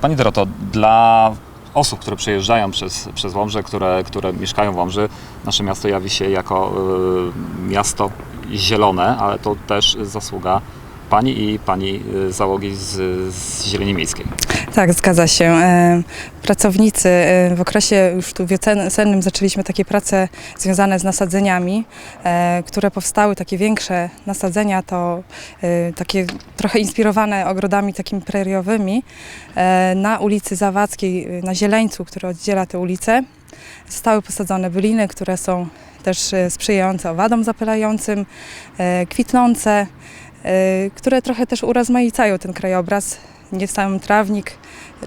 Pani Doroto, dla osób, które przejeżdżają przez, przez Łomżę, które, które mieszkają w Łomży, nasze miasto jawi się jako y, miasto zielone, ale to też zasługa Pani i Pani y, załogi z, z Zieleni Miejskiej. Tak, zgadza się. E, Pracownicy e, w okresie już tu wiosennym zaczęliśmy takie prace związane z nasadzeniami, e, które powstały, takie większe nasadzenia, to takie trochę inspirowane ogrodami takimi preriowymi na ulicy Zawadzkiej, na Zieleńcu, który oddziela tę ulicę. Zostały posadzone byliny, które są też sprzyjające owadom zapylającym, kwitnące, które trochę też urozmaicają ten krajobraz. Nie sam trawnik,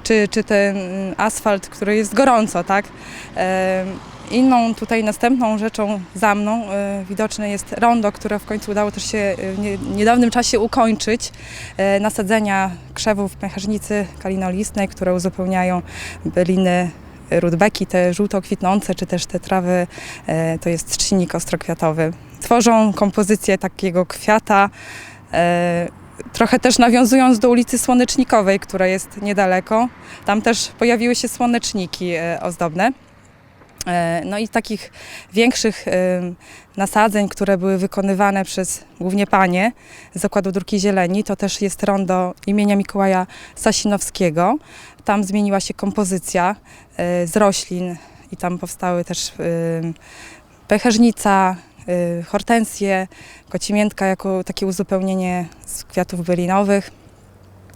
czy, czy ten asfalt, który jest gorąco, tak? E, Inną tutaj następną rzeczą za mną e, widoczne jest rondo, które w końcu udało też się w nie- niedawnym czasie ukończyć. Nasadzenia krzewów pęchernicy kalinolistnej, które uzupełniają byliny rudbeki, te żółto kwitnące, czy też te trawy, to jest trzcinik ostrokwiatowy. Tworzą kompozycję takiego kwiata, trochę też nawiązując do ulicy Słonecznikowej, która jest niedaleko. Tam też pojawiły się słoneczniki e, ozdobne. E, No i takich większych e, nasadzeń, które były wykonywane przez głównie panie z Zakładu Druki Zieleni, to też jest rondo imienia Mikołaja Sasinowskiego. Tam zmieniła się kompozycja e, z roślin i tam powstały też e, pęchernica, e, hortensje, kocimiętka jako takie uzupełnienie z kwiatów bylinowych.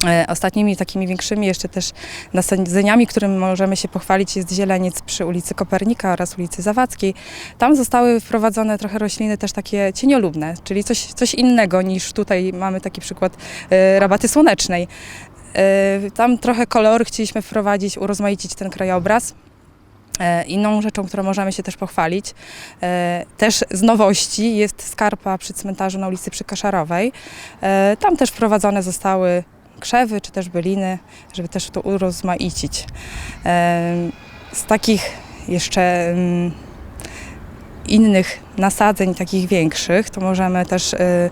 E, Ostatnimi takimi większymi jeszcze też nasadzeniami, którym możemy się pochwalić jest zieleniec przy ulicy Kopernika oraz ulicy Zawadzkiej. Tam zostały wprowadzone trochę rośliny też takie cieniolubne, czyli coś, coś innego niż tutaj mamy taki przykład e, rabaty słonecznej. E, Tam trochę kolory chcieliśmy wprowadzić, urozmaicić ten krajobraz. E, Inną rzeczą, którą możemy się też pochwalić, e, też z nowości jest skarpa przy cmentarzu na ulicy Przykaszarowej. E, Tam też wprowadzone zostały krzewy czy też byliny, żeby też to urozmaicić. Z takich jeszcze mm, innych nasadzeń, takich większych, to możemy też, e,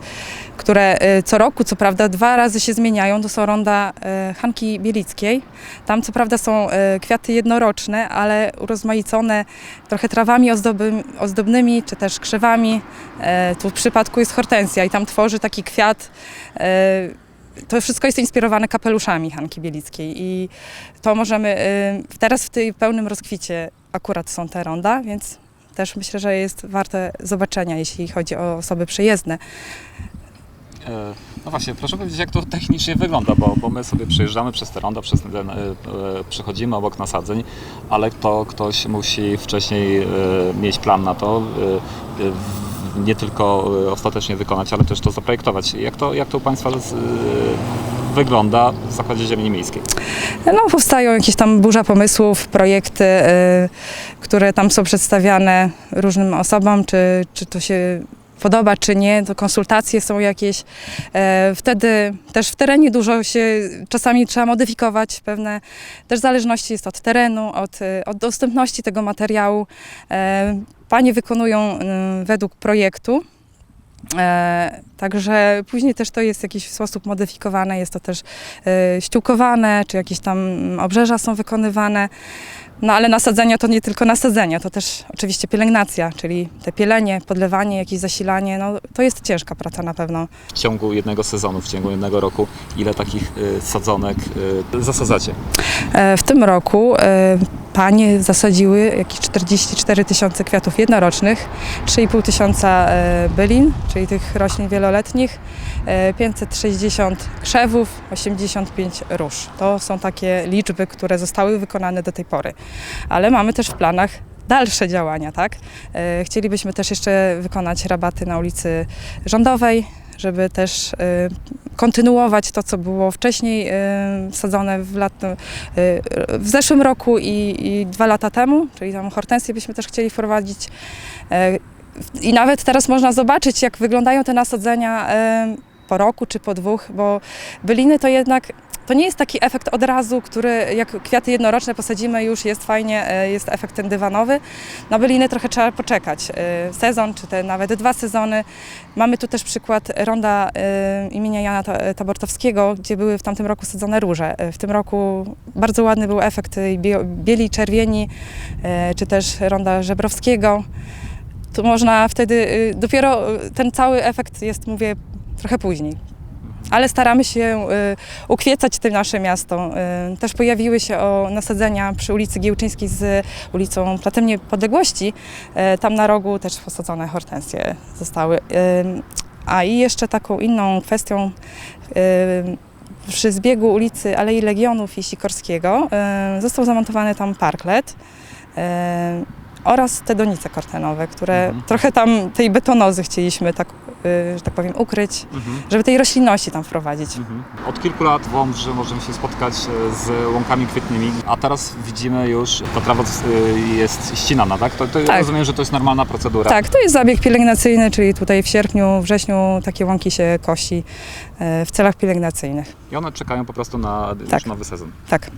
które e, co roku, co prawda dwa razy się zmieniają, to są ronda e, Hanki Bielickiej. Tam co prawda są kwiaty jednoroczne, ale urozmaicone trochę trawami ozdobnymi, czy też krzewami. Tu w przypadku jest hortensja i tam tworzy taki kwiat to wszystko jest inspirowane kapeluszami Hanki Bielickiej i to możemy, y, teraz w tej pełnym rozkwicie akurat są te ronda, więc też myślę, że jest warte zobaczenia, jeśli chodzi o osoby przyjezdne. E, No właśnie, proszę powiedzieć, jak to technicznie wygląda, bo, bo my sobie przejeżdżamy przez te ronda, przez ten, e, e, przechodzimy obok nasadzeń, ale to ktoś musi wcześniej mieć plan na to, nie tylko ostatecznie wykonać, ale też to zaprojektować. Jak to, jak to u Państwa z, wygląda w Zakładzie Ziemi Miejskiej? No, powstają jakieś tam burza pomysłów, projekty, które tam są przedstawiane różnym osobom, czy, czy to się podoba, czy nie, to konsultacje są jakieś. E, Wtedy też w terenie dużo się czasami trzeba modyfikować, pewne też zależności jest od terenu, od, y, od dostępności tego materiału. E, Panie wykonują według projektu. E, także później też to jest w jakiś sposób modyfikowane, jest to też e, ściółkowane, czy jakieś tam obrzeża są wykonywane. No ale nasadzenia to nie tylko nasadzenia, to też oczywiście pielęgnacja, czyli te pielenie, podlewanie, jakieś zasilanie, no to jest ciężka praca na pewno. W ciągu jednego sezonu, w ciągu jednego roku, ile takich e, sadzonek e, zasadzacie? E, W tym roku e, panie zasadziły jakieś 44 tysiące kwiatów jednorocznych, 3,5 tysiąca e, bylin, czyli tych roślin wieloletnich, e, 560 krzewów, 85 róż. To są takie liczby, które zostały wykonane do tej pory. Ale mamy też w planach dalsze działania, tak? E, Chcielibyśmy też jeszcze wykonać rabaty na ulicy Rządowej, żeby też e, kontynuować to, co było wcześniej e, sadzone w, lat, e, w zeszłym roku i, i dwa lata temu, czyli tam hortensję byśmy też chcieli wprowadzić. E, I nawet teraz można zobaczyć, jak wyglądają te nasadzenia po roku czy po dwóch, bo byliny to jednak to nie jest taki efekt od razu, który jak kwiaty jednoroczne posadzimy, już jest fajnie, e, jest efekt ten dywanowy. Na bylinę trochę trzeba poczekać. e, Sezon, czy te nawet dwa sezony. Mamy tu też przykład ronda e, imienia Jana Ta- Tabortowskiego, gdzie były w tamtym roku sadzone róże. W tym roku bardzo ładny był efekt bieli czerwieni, czy też ronda Żebrowskiego. Tu można wtedy, y, dopiero y, ten cały efekt jest, mówię, trochę później. Ale staramy się y, ukwiecać tym nasze miasto. Y, Też pojawiły się o nasadzenia przy ulicy Giełczyńskiej z ulicą Platem Niepodległości. Y, Tam na rogu też posadzone hortensje zostały. A i jeszcze taką inną kwestią przy zbiegu ulicy Alei Legionów i Sikorskiego został zamontowany tam parklet oraz te donice kortenowe, które Mhm. trochę tam tej betonozy chcieliśmy tak, y, że tak powiem, ukryć, Mhm. żeby tej roślinności tam wprowadzić. Mhm. Od kilku lat w Łomży możemy się spotkać e, z łąkami kwietnymi, a teraz widzimy już, ta trawa e, jest ścinana, tak? To, to Tak. rozumiem, że to jest normalna procedura. Tak, to jest zabieg pielęgnacyjny, czyli tutaj w sierpniu, wrześniu takie łąki się kosi e, w celach pielęgnacyjnych. I one czekają po prostu na Tak. nowy sezon. Tak.